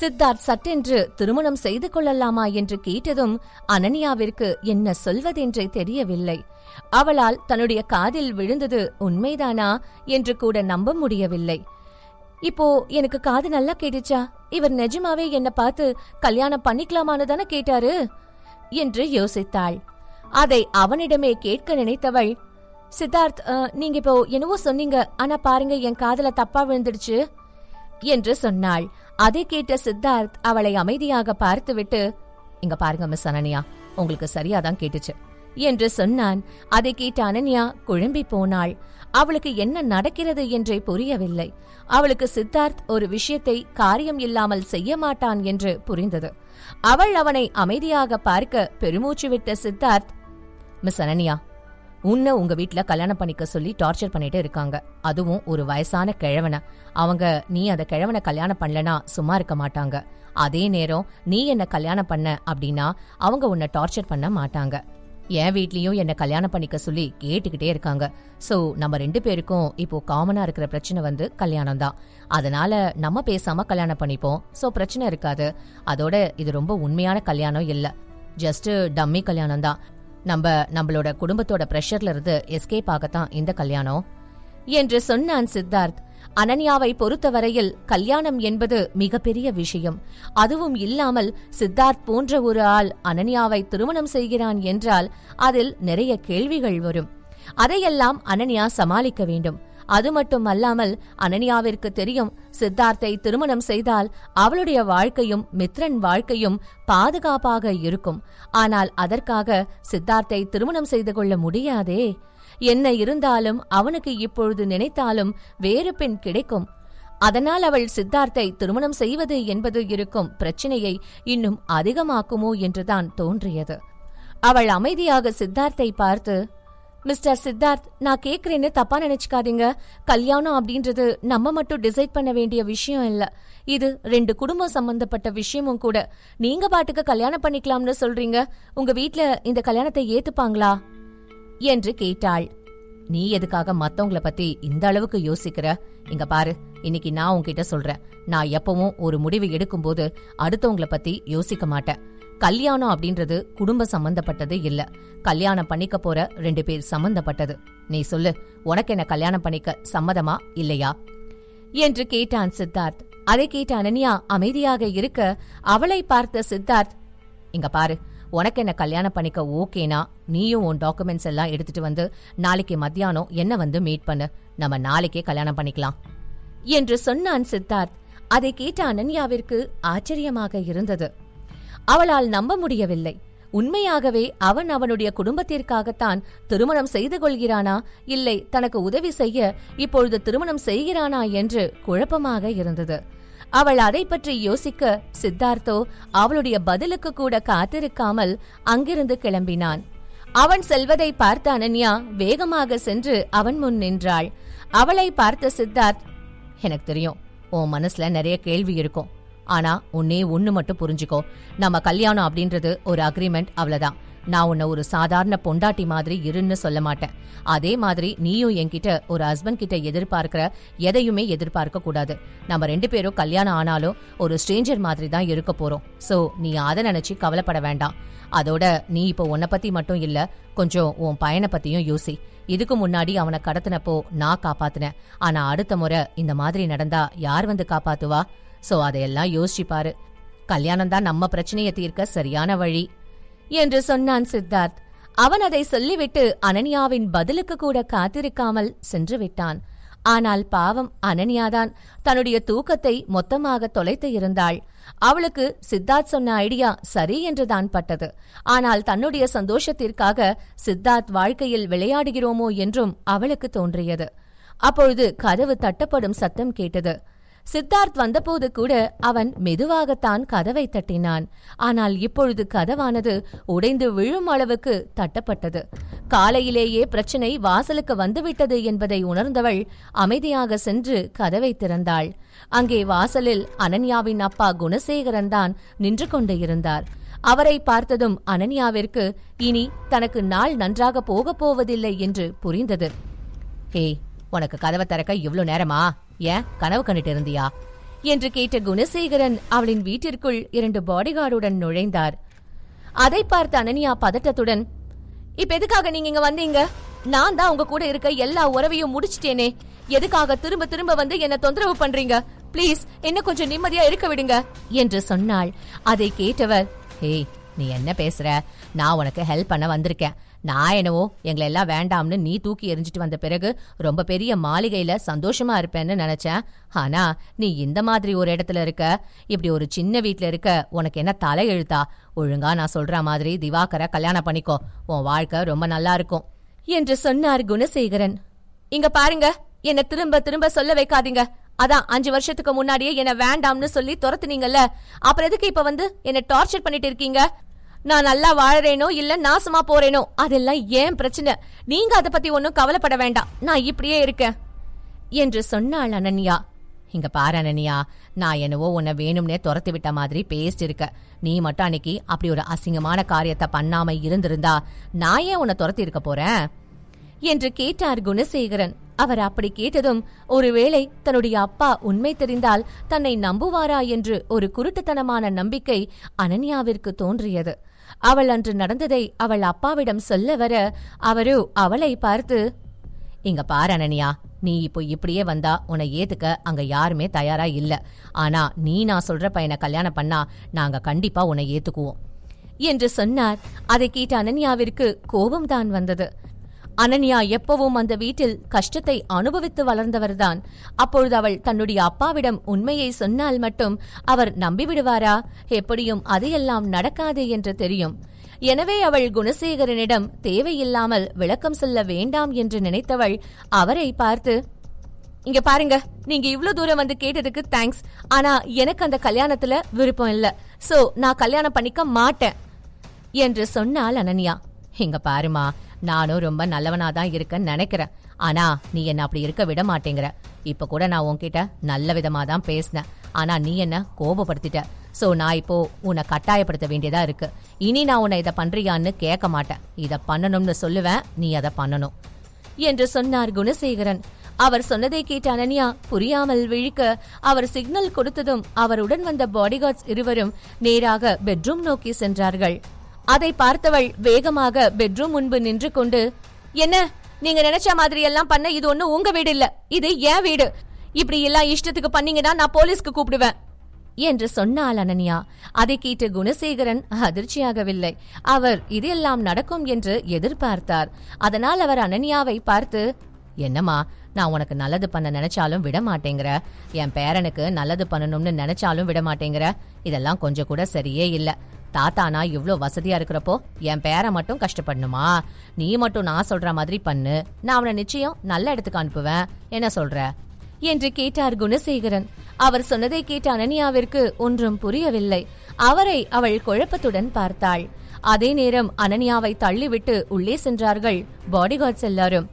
சித்தார்த் சட்டென்று திருமணம் செய்து கொள்ளலாமா என்று கேட்டதும் அனன்யாவிற்கு என்ன சொல்வதென்றே தெரியவில்லை. அவளால் தன்னுடைய காதில் விழுந்தது உண்மைதானா என்று கூட நம்ப முடியவில்லை. இப்போ எனக்கு காது நல்லா கேட்டுச்சா? இவர் நிஜமாவே என்ன பார்த்து கல்யாணம் பண்ணிக்கலாமான்னு தானே கேட்டாரு? என்று யோசித்தாள். அதை அவனிடமே கேட்க நினைத்தவள் சித்தார்த் நீங்க இப்போ என்னவோ சொன்னீங்க ஆனா பாருங்க என் காதல தப்பா விழுந்துடுச்சு என்று சொன்னாள். அதை கேட்ட சித்தார்த் அவளை அமைதியாக பார்த்துவிட்டு இங்க பாருங்க மிஸ் அனன்யா உங்களுக்கு சரியாதான் கேட்டுச்சு என்று சொன்னான். அதை கேட்ட அனன்யா குழம்பி போனாள். அவளுக்கு என்ன நடக்கிறது என்றே புரியவில்லை. அவளுக்கு சித்தார்த் ஒரு விஷயத்தை காரியம் இல்லாமல் செய்ய மாட்டான் என்று புரிந்தது. அவள் அவனை அமைதியாக பார்க்க பெருமூச்சு விட்ட சித்தார்த் மிஸ் அனன்யா உன்னை உங்க வீட்டுல கல்யாணம் பண்ணிக்க சொல்லி டார்ச்சர் பண்ணிட்டு இருக்காங்க. அதுவும் ஒரு வயசான கிழவனை. அவங்க நீ அந்த கிழவனை கல்யாணம் பண்ணலனா சும்மா இருக்க மாட்டாங்க. அதே நேரம் நீ என்ன கல்யாணம் பண்ண அப்படின்னா அவங்க உன்னை டார்ச்சர் பண்ண மாட்டாங்க. என் வீட்லயும் என்ன கல்யாணம் பண்ணிக்க சொல்லி கேட்டுக்கிட்டே இருக்காங்க. சோ நம்ம ரெண்டு பேருக்கும் இப்போ காமனா இருக்கிற பிரச்சனை வந்து கல்யாணம் தான். அதனால நம்ம பேசாம கல்யாணம் பண்ணிப்போம். சோ பிரச்சனை இருக்காது. அதோட இது ரொம்ப உண்மையான கல்யாணம் இல்ல. ஜஸ்ட் டம்மி கல்யாணம் தான். நம்ம நம்மளோட குடும்பத்தோட பிரஷர்ல இருந்து எஸ்கேப் ஆகத்தான் இந்த கல்யாணம். என்று சொன்னான் சித்தார்த். அனன்யாவை பொறுத்தவரையில் கல்யாணம் என்பது மிகப்பெரிய விஷயம். அதுவும் இல்லாமல் சித்தார்த் போன்ற ஒரு ஆள் அனன்யாவை திருமணம் செய்கிறான் என்றால் அதில் நிறைய கேள்விகள் வரும். அதையெல்லாம் அனன்யா சமாளிக்க வேண்டும். அது மட்டும் அல்லாமல் அனன்யாவிற்கு தெரியும் சித்தார்த்தை திருமணம் செய்தால் அவளுடைய வாழ்க்கையும் மித்ரன் வாழ்க்கையும் பாதுகாப்பாக இருக்கும். ஆனால் அதற்காக சித்தார்த்தை திருமணம் செய்து கொள்ள முடியாதே. என்ன இருந்தாலும் அவனுக்கு இப்பொழுது நினைத்தாலும் வேறு பெண் கிடைக்கும். அதனால் அவள் சித்தார்த்தை திருமணம் செய்வது என்பது இருக்கும் பிரச்சனையை இன்னும் அதிகமாக்குமோ என்றுதான் தோன்றியது. அவள் அமைதியாக சித்தார்த்தை பார்த்து மிஸ்டர் சித்தார்த் நான் கேக்குறேன்னு தப்பா நினைச்சுக்காதீங்க. கல்யாணம் அப்படின்றது நம்ம மட்டும் டிசைட் பண்ண வேண்டிய விஷயம் இல்ல. இது ரெண்டு குடும்பம் சம்பந்தப்பட்ட விஷயமும் கூட. நீங்க பாட்டுக்கு கல்யாணம் பண்ணிக்கலாம்னு சொல்றீங்க. உங்க வீட்ல இந்த கல்யாணத்தை ஏத்துப்பாங்களா? என்று கேட்டாள். நீ எதுக்காக மத்தவங்கள பத்தி இந்த அளவுக்கு யோசிக்கிற? இங்க பாரு இன்னைக்கு நான் உன்கிட்ட சொல்றேன். நான் எப்பவும் ஒரு முடிவு எடுக்கும்போது அடுத்தவங்கள பத்தி யோசிக்க மாட்டேன். கல்யாணம் அப்படின்றது குடும்ப சம்பந்தப்பட்டது இல்ல. கல்யாணம் பண்ணிக்க போற ரெண்டு பேர் சம்பந்தப்பட்டது. நீ சொல்லு உனக்கு என்ன கல்யாணம் பண்ணிக்க சம்மதமா இல்லையா? என்று கேட்டான் சித்தார்த். அதை கேட்ட அனன்யா அமைதியாக இருக்க அவளை பார்த்த சித்தார்த் இங்க பாரு உனக்கு என்ன கல்யாணம் பண்ணிக்க ஓகேனா? நீயும் உன் டாக்குமெண்ட்ஸ் எல்லாம் எடுத்துட்டு வந்து நாளைக்கு மத்தியானம் என்ன வந்து மீட் பண்ணு. நம்ம நாளைக்கே கல்யாணம் பண்ணிக்கலாம். என்று சொன்னான் சித்தார்த். அதை கேட்ட அனன்யாவிற்கு ஆச்சரியமாக இருந்தது. அவளால் நம்ப முடியவில்லை. உண்மையாகவே அவன் அவனுடைய குடும்பத்திற்காகத்தான் திருமணம் செய்து கொள்கிறானா? இல்லை தனக்கு உதவி செய்ய இப்பொழுது திருமணம் செய்கிறானா என்று குழப்பமாக இருந்தது. அவள் அதை பற்றி யோசிக்க சித்தார்த்தோ அவளுடைய பதிலுக்கு கூட காத்திருக்காமல் அங்கிருந்து கிளம்பினான். அவன் செல்வதை பார்த்த அனன்யா வேகமாக சென்று அவன் முன் நின்றாள். அவளை பார்த்த சித்தார்த் எனக்கு தெரியும் உன் மனசுல நிறைய கேள்வி இருக்கும். ஆனா உன்னே ஒண்ணு மட்டும் புரிஞ்சுக்கோ. நம்ம கல்யாணம் அப்படின்றது ஒரு அக்ரிமெண்ட் அவ்வளவுதான். நான் உன்னை ஒரு சாதாரண பொண்டாட்டி மாதிரி இருன்னு சொல்ல மாட்டேன். அதே மாதிரி நீயும் என்கிட்ட ஒரு ஹஸ்பண்ட் கிட்ட எதிர்பார்க்கிற எதையுமே எதிர்பார்க்க கூடாது. நம்ம ரெண்டு பேரும் கல்யாணம் ஆனாலும் ஒரு ஸ்ட்ரேஞ்சர் மாதிரி தான் இருக்க போறோம். சோ நீ அதை நினைச்சு கவலைப்பட வேண்டாம். அதோட நீ இப்போ உன்னை பத்தி மட்டும் இல்ல கொஞ்சம் உன் பையனை பத்தியும் யோசி. இதுக்கு முன்னாடி அவனை கடத்தினப்போ நான் காப்பாத்தினேன். ஆனா அடுத்த முறை இந்த மாதிரி நடந்தா யார் வந்து காப்பாத்துவா? சோ அதையெல்லாம் யோசிச்சு பாரு. கல்யாணம் தான் நம்ம பிரச்சனையை தீர்க்க சரியான வழி. என்று சொன்னான் சித்தார்த். அவன் அதை சொல்லிவிட்டு அனன்யாவின் பதிலுக்கு கூட காத்திருக்காமல் சென்று விட்டான். ஆனால் பாவம் அனன்யாதான் தன்னுடைய தூக்கத்தை மொத்தமாக தொலைத்து இருந்தாள். அவளுக்கு சித்தார்த் சொன்ன ஐடியா சரி என்றுதான் பட்டது. ஆனால் தன்னுடைய சந்தோஷத்திற்காக சித்தார்த் வாழ்க்கையில் விளையாடுகிறோமோ என்றும் அவளுக்கு தோன்றியது. அப்பொழுது கதவு தட்டப்படும் சத்தம் கேட்டது. சித்தார்த் வந்தபோது கூட அவன் மெதுவாகத்தான் கதவை தட்டினான். ஆனால் இப்பொழுது கதவானது உடைந்து விழும் அளவுக்கு தட்டப்பட்டது. காலையிலேயே பிரச்சனை வாசலுக்கு வந்துவிட்டது என்பதை உணர்ந்தவள் அமைதியாக சென்று கதவை திறந்தாள். அங்கே வாசலில் அனன்யாவின் அப்பா குணசேகரன் தான் நின்று கொண்டு இருந்தார். அவரை பார்த்ததும் அனன்யாவிற்கு இனி தனக்கு நாள் நன்றாக போகப் போவதில்லை என்று புரிந்தது. ஏய் உனக்கு கதவை திறக்க இவ்வளோ நேரமா? ஏன்? கனவு கண்டுட்டு இருந்தியா? என்று கேட்ட குணசேகரன் அவளின் வீட்டிற்குள் இரண்டு பாடிகார்டுடன் நுழைந்தார். அதை பார்த்த அனன்யா பதட்டத்துடன் இப்ப எதுக்காக நீங்க இங்க வந்தீங்க? நான் தான் உங்க கூட இருக்க எல்லா உறவையும் முடிச்சிட்டேனே. எதுக்காக திரும்ப திரும்ப வந்து என்ன தொந்தரவு பண்றீங்க? ப்ளீஸ் என்ன கொஞ்சம் நிம்மதியா இருக்க விடுங்க என்று சொன்னாள். அதை கேட்டவர் ஏய் நீ என்ன பேசுற? நான் உனக்கு ஹெல்ப் பண்ண வந்திருக்கேன். நான் என்னவோ எங்களை எல்லாம் வேண்டாம்னு நீ தூக்கி எரிஞ்சிட்டு வந்த பிறகு ரொம்ப பெரிய மாளிகையில சந்தோஷமா இருப்பேன்னு நினைச்சேன். ஆனா நீ இந்த மாதிரி ஒரு இடத்துல இருக்க இப்படி ஒரு சின்ன வீட்ல இருக்க உனக்கு என்ன தலை எழுத்தா ஒழுங்கா நான் சொல்ற மாதிரி திவாகரை கல்யாணம் பண்ணிக்கோ. உன் வாழ்க்கை ரொம்ப நல்லா இருக்கும். என்று சொன்னார் குணசேகரன். இங்க பாருங்க என்ன திரும்ப திரும்ப சொல்ல வைக்காதீங்க. அதான் அஞ்சு வருஷத்துக்கு முன்னாடியே என்ன வேண்டாம்னு சொல்லி துரத்துனீங்கல்ல. அப்புறம் எதுக்கு இப்ப வந்து என்ன டார்ச்சர் பண்ணிட்டு இருக்கீங்க? நான் நல்லா வாழறேனோ இல்ல நாசமா போறேனோ? அதெல்லாம் ஏன் பிரச்சனை? நீங்க அதை பத்தி ஒன்னும் கவலைப்பட வேண்டாம். நான் இப்படியே இருக்கேன். என்று சொன்னாள் அனன்யா. இங்க பாரு அனன்யா நான் என்னவோ உன்னை வேணும்னே துரத்தி விட்ட மாதிரி பேசிட்டு இருக்க நீ மட்டும் அன்னைக்கு அப்படி ஒரு அசிங்கமான காரியத்தை பண்ணாம இருந்திருந்தா நான் ஏன் உன்னை துரத்தி இருக்க போறேன்? என்று கேட்டார் குணசேகரன். அவர் அப்படி கேட்டதும் ஒருவேளை தன்னுடைய அப்பா உண்மை தெரிந்தால் தன்னை நம்புவாரா என்று ஒரு குருட்டுத்தனமான நம்பிக்கை அனன்யாவிற்கு தோன்றியது. அவள் அன்று நடந்ததை அவள் அப்பாவிடம் சொல்ல வர அவரோ அவளை பார்த்து இங்க பாரு அனன்யா நீ இப்போ இப்படியே வந்தா உன்னை ஏத்துக்க அங்க யாருமே தயாரா இல்ல. ஆனா நீ நான் சொல்ற பையனை கல்யாணம் பண்ணா நாங்க கண்டிப்பா உன்னை ஏத்துக்குவோம். என்று சொன்னார். அதை கேட்ட அனன்யாவிற்கு கோபம்தான் வந்தது. அனன்யா எப்பவும் அந்த வீட்டில் கஷ்டத்தை அனுபவித்து வளர்ந்தவர்தான். அப்பொழுது அவள் தன்னுடைய அப்பாவிடம் உண்மையை சொன்னால் மட்டும் அவர் நம்பிவிடுவாரா? எப்படியும் அதையெல்லாம் நடக்காது என்று தெரியும். எனவே அவள் குணசேகரனிடம் தேவையில்லாமல் விளக்கம் சொல்ல வேண்டாம் என்று நினைத்தவள் அவரை பார்த்து இங்க பாருங்க நீங்க இவ்ளோ தூரம் வந்து கேட்டதுக்கு தேங்க்ஸ் ஆனா எனக்கு அந்த கல்யாணத்துல விருப்பம் இல்ல. சோ நான் கல்யாணம் பண்ணிக்க மாட்டேன். என்று சொன்னாள் அனன்யா. இங்க பாருமா நானும் ரொம்ப நல்லவனா தான் இருக்கேன்னு நினைக்கிறேன். ஆனா நீ என்ன அப்படி இருக்க விட மாட்டேங்கிற. இப்ப கூட நான் உன்கிட்ட நல்ல விதமா தான் பேசினேன். ஆனா நீ என்ன கோபப்படுத்திட்ட. சோ நான் இப்போ உன்னை கட்டாயப்படுத்த வேண்டியதா இருக்கு. இனி நான் உன்னை இதை பண்றியான்னு கேட்க மாட்டேன். இதை பண்ணணும்னு சொல்லுவேன் நீ அதை பண்ணணும். என்று சொன்னார் குணசேகரன். அவர் சொன்னதை கேட்ட அனன்யா புரியாமல் விழிக்க அவர் சிக்னல் கொடுத்ததும் அவருடன் வந்த பாடிகார்ட்ஸ் இருவரும் நேராக பெட்ரூம் நோக்கி சென்றார்கள். அதை பார்த்தவள் வேகமாக பெட்ரூம் முன்பு நின்று கொண்டு என்ன? நீங்க நினைச்ச மாதிரி எல்லாம் பண்ண இது ஒண்ணு உங்க வீடு இல்ல இது என் வீடு. இப்படி எல்லாம் இஷ்டத்துக்கு பண்ணீங்கன்னா நான் போலீஸ்க்கு கூப்பிடுவேன். என்று சொன்னாள் அனன்யா. அதை கேட்டு குணசேகரன் அதிர்ச்சியாகவில்லை. அவர் இதெல்லாம் நடக்கும் என்று எதிர்பார்த்தார். அதனால் அவர் அனன்யாவை பார்த்து என்னம்மா நான் உனக்கு நல்லது பண்ண நினைச்சாலும் விட மாட்டேங்கிற. என் பேரனுக்கு நல்லது பண்ணணும்னு நினைச்சாலும் விட மாட்டேங்கிற. இதெல்லாம் கொஞ்சம் கூட சரியே இல்லை. தாத்தானா இவ்வளோ வசதியா இருக்கிறப்போ என் பேரை மட்டும் கஷ்டப்படணுமா? நீ மட்டும் நான் சொல்ற மாதிரி பண்ணு. நான் அவனை நிச்சயம் நல்ல இடத்துக்கு அனுப்புவேன். என்ன சொல்ற? என்று கேட்டார் குணசேகரன். அவர் சொன்னதை கேட்ட அனன்யாவிற்கு ஒன்றும் புரியவில்லை. அவரை அவள் குழப்பத்துடன் பார்த்தாள். அதே நேரம் அனன்யாவை தள்ளிவிட்டு உள்ளே சென்றார்கள் பாடிகார்ட்ஸ் எல்லாரும்.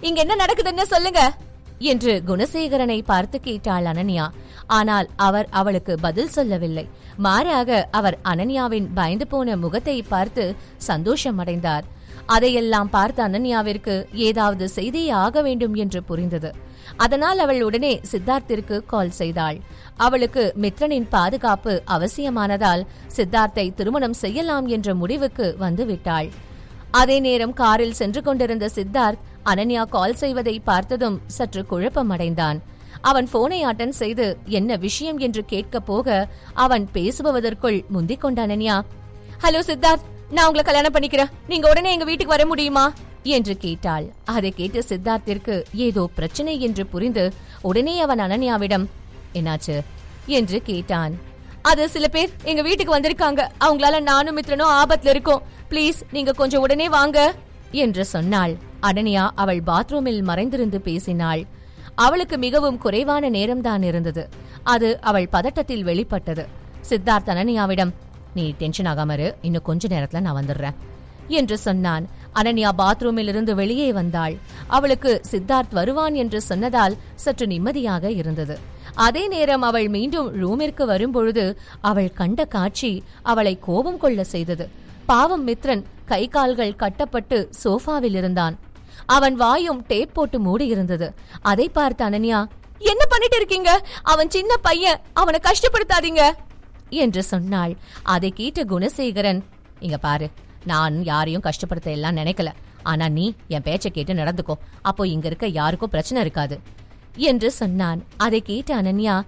இங்க என்ன நடக்குதுன்னு சொல்லுங்க என்று குணசேகரனை பார்த்து கேட்டாள் அனன்யா. ஆனால் அவர் அவளுக்கு பதில் சொல்லவில்லை. மாறாக அவர் அனன்யாவின் பயந்து போன முகத்தை பார்த்து சந்தோஷம் அடைந்தார் அதையெல்லாம் பார்த்த அனன்யாவிற்கு ஏதாவது செய்தே ஆக வேண்டும் என்று புரிந்தது. அதனால் அவள் உடனே சித்தார்த்திற்கு கால் செய்தாள். அவளுக்கு மித்ரனின் பாதுகாப்பு அவசியமானதால் சித்தார்த்தை திருமணம் செய்யலாம் என்ற முடிவுக்கு வந்துவிட்டாள். அதே நேரம் காரில் சென்று கொண்டிருந்த சித்தார்த் அனன்யா கால் செய்வதை பார்த்ததும் சற்று குழப்பமடைந்தான். அவன் போனை அட்டன் செய்து என்ன விஷயம்? என்று கேட்கப் போக அவன் பேசுபவதற்குள் முந்திக் கொண்டான் அனன்யா. ஹலோ சித்தார்த் நான் உங்களை கல்யாணம் பண்ணிக்கிறேன். நீங்க உடனே எங்க வீட்டுக்கு வர முடியுமா? என்று கேட்டாள். அதை கேட்டு சித்தார்த்திற்கு ஏதோ பிரச்சனை என்று புரிந்து உடனே அவன் அனன்யாவிடம் என்னாச்சு? என்று கேட்டான். அது சில பேர் எங்க வீட்டுக்கு வந்திருக்காங்க. அவங்களால நானும் மித்ரனும் ஆபத்துல இருக்கோம். ப்ளீஸ் நீங்க கொஞ்சம் உடனே வாங்க. என்று சொன்னாள். அனன்யா அவள் பாத்ரூமில் மறைந்திருந்து பேசினாள். அவளுக்கு மிகவும் குறைவான நேரம்தான் இருந்தது. அது அவள் பதட்டத்தில் வெளிப்பட்டது. சித்தார்த் அனன்யாவிடம் நீ டென்ஷன் ஆகாம இரு. இன்னும் கொஞ்ச நேரத்துல நான் வந்துடுறேன். என்று சொன்னான். அனன்யா பாத்ரூமில் இருந்து வெளியே வந்தாள். அவளுக்கு சித்தார்த் வருவான் என்று சொன்னதால் சற்று நிம்மதியாக இருந்தது. அதே நேரம் அவள் மீண்டும் ரூமிற்கு வரும்பொழுது அவள் கண்ட காட்சி அவளை கோபம் கொள்ள செய்தது. பாவம் மித்ரன் கை கால்கள் கட்டப்பட்டு சோஃபாவில் இருந்தான். அவன் வாயும் டேப் போட்டு மூடி இருந்தது அதை பார்த்த அனன்யா என்ன பண்ணிட்டு இருக்கீங்க? அவன் சின்ன பையன். அவனை கஷ்டப்படுத்தாதீங்க. என்று சொன்னாள். அதை கேட்ட குணசேகரன் இங்க பாரு நான் யாரையும் கஷ்டப்படுத்த எல்லாம் நினைக்கல. ஆனா நீ என் பேச்ச கேட்டு நடந்துக்கோ. அப்போ இங்க இருக்க யாருக்கும் பிரச்சனை இருக்காது. என்று சொன்னான். அதை கேட்ட அனன்யா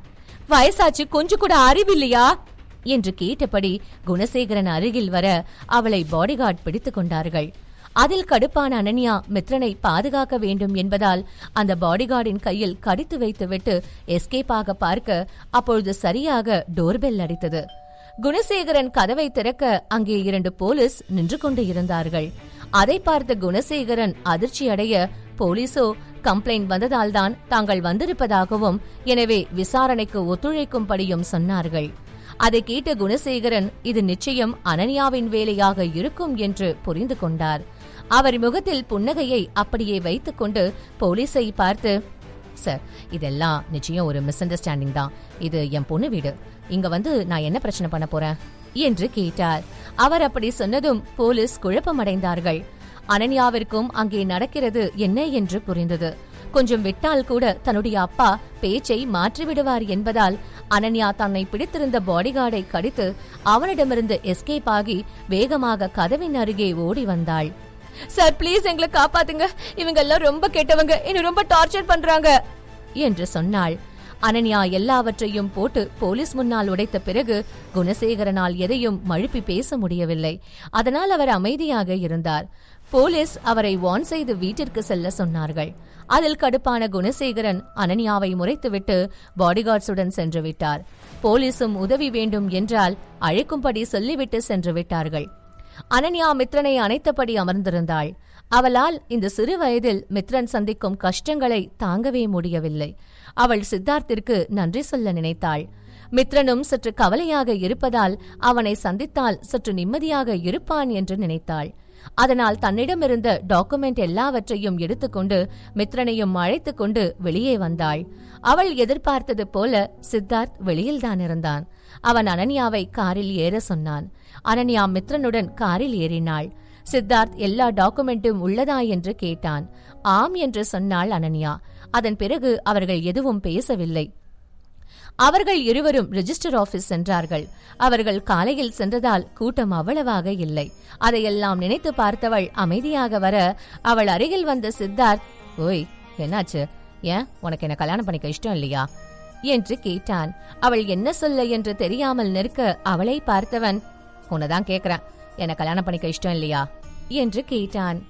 வயசாச்சு கொஞ்சம் கூட அறிவில்லையா? என்று கேட்டபடி குணசேகரன் அருகில் வர அவளை பாடிகார்ட் பிடித்துக் கொண்டார்கள். அதில் கடுப்பான அனன்யா மித்ரனை பாதுகாக்க வேண்டும் என்பதால் அந்த பாடிகார்டின் கையில் கடித்து வைத்துவிட்டு எஸ்கேப் ஆக பார்க்க அப்பொழுது சரியாக டோர்பெல் அடித்தது. குணசேகரன் கதவை திறக்க அங்கே இரண்டு போலீஸ் நின்று கொண்டு இருந்தார்கள். அதை பார்த்த குணசேகரன் அதிர்ச்சி அடைய போலீசோ கம்ப்ளைண்ட் வந்ததால்தான் தாங்கள் வந்திருப்பதாகவும் எனவே விசாரணைக்கு ஒத்துழைக்கும்படியும் சொன்னார்கள் அதை கேட்ட குணசேகரன் இது நிச்சயம் அனன்யாவின் வேலையாக இருக்கும் என்று புரிந்து கொண்டார். அவர் முகத்தில் புன்னகையை அப்படியே வைத்துக்கொண்டு போலீஸை பார்த்து சார் இதெல்லாம் நிச்சயம் ஒரு மிஸ் அண்டர்ஸ்டாண்டிங் தான். இது என் பொண்ணு வீடு. இங்க வந்து நான் என்ன பிரச்சனை பண்ண போறேன்? என்று கேட்டார். அவர் அப்படி சொன்னதும் போலீஸ் குழப்பமடைந்தார்கள். அனன்யாவிற்கும் அங்கே நடக்கிறது என்ன என்று புரிந்தது. கொஞ்சம் விட்டால் கூட தன்னுடைய அப்பா பேச்சை மாற்றிவிடுவார் என்பதால் அனன்யா தன்னை பிடித்திருந்த பாடிகார்டை கடித்து அவனிடமிருந்து எஸ்கேப் ஆகி வேகமாக கதவின் அருகே ஓடி வந்தாள். சார் ப்ளீஸ் எங்களை காப்பாத்துங்க. இவங்க எல்லாம் ரொம்ப கெட்டவங்க. என்ன ரொம்ப டார்ச்சர் பண்றாங்க. என்று சொன்னாள். அனன்யா எல்லாவற்றையும் போட்டு போலீஸ் முன்னால் உடைத்த பிறகு குணசேகரனால் எதையும் மழுப்பி பேச முடியவில்லை. அதனால் அவர் அமைதியாக இருந்தார். போலீஸ் அவரை வான் செய்து வீட்டிற்கு செல்ல சொன்னார்கள். அதில் கடுப்பான குணசேகரன் அனன்யாவை முறைத்துவிட்டு பாடிகார்ட்ஸுடன் சென்று விட்டார் போலீசும் உதவி வேண்டும் என்றால் அழைக்கும்படி சொல்லிவிட்டு சென்று விட்டார்கள் அனன்யா மித்ரனை அணைத்தபடி அமர்ந்திருந்தாள். அவளால் இந்த சிறு வயதில் மித்ரன் சந்திக்கும் கஷ்டங்களை தாங்கவே முடியவில்லை. அவள் சித்தார்த்திற்கு நன்றி சொல்ல நினைத்தாள். மித்ரனும் சற்று கவலையாக இருப்பதால் அவனை சந்தித்தால் சற்று நிம்மதியாக இருப்பான் என்று நினைத்தாள். அதனால் தன்னிடமிருந்த டாக்குமெண்ட் எல்லாவற்றையும் எடுத்துக்கொண்டு மித்ரனையும் அழைத்துக் கொண்டு வெளியே வந்தாள். அவள் எதிர்பார்த்தது போல சித்தார்த் வெளியில்தான் இருந்தான். அவன் அனன்யாவை காரில் ஏற சொன்னான். அனன்யா மித்ரனுடன் காரில் ஏறினாள். சித்தார்த் எல்லா டாக்குமெண்ட்டும் உள்ளதா என்று கேட்டான். ஆம் என்று சொன்னாள் அனன்யா. அதன் பிறகு அவர்கள் எதுவும் பேசவில்லை. அவர்கள் இருவரும் ரிஜிஸ்டர் ஆபீஸ் சென்றார்கள். அவர்கள் காலையில் சென்றதால் கூட்டம் அவ்வளவாக இல்லை. அதையெல்லாம் நினைத்து பார்த்தவள் அமைதியாக வர அவள் அருகில் வந்த சித்தார்த் ஓய் என்னாச்சு? ஏன்? உனக்கு என்ன கல்யாணம் பண்ணிக்க இஷ்டம் இல்லையா? என்று கேட்டான். அவள் என்ன சொல்ல என்று தெரியாமல் நிற்க அவளை பார்த்தவன் உன்னதான் கேக்குறேன். என்ன கல்யாணம் பண்ணிக்க இஷ்டம் இல்லையா? என்று கேட்டான்.